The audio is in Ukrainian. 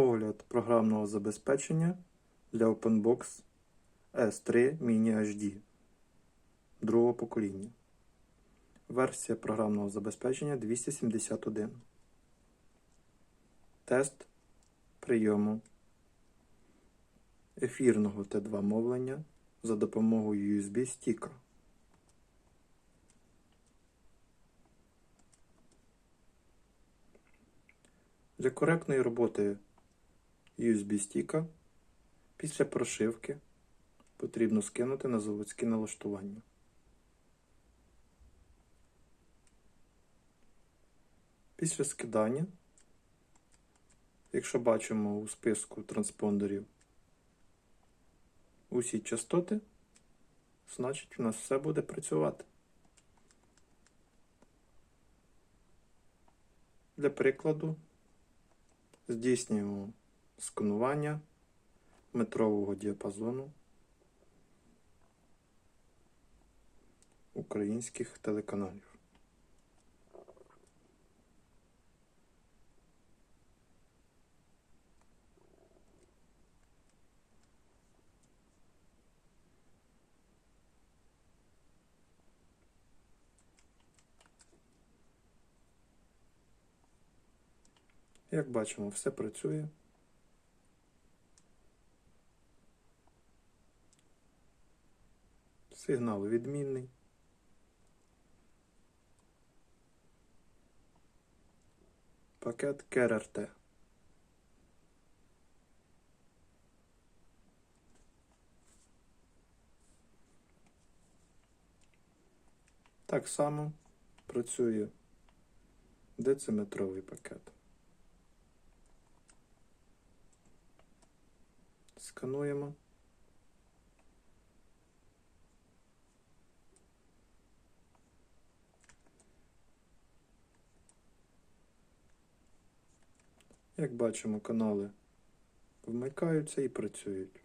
Огляд програмного забезпечення для OpenBox S3 Mini HD другого покоління. Версія програмного забезпечення 271. Тест прийому ефірного Т2 мовлення за допомогою USB стіка. Для коректної роботи USB стіка після прошивки потрібно скинути на заводські налаштування. Після скидання, якщо бачимо у списку транспондерів усі частоти, значить у нас все буде працювати. Для прикладу здійснюємо сканування метрового діапазону українських телеканалів. Як бачимо, все працює. Сигнал відмінний. Пакет КРРТ. Так само працює дециметровий пакет. Скануємо. Як бачимо, канали вмикаються і працюють.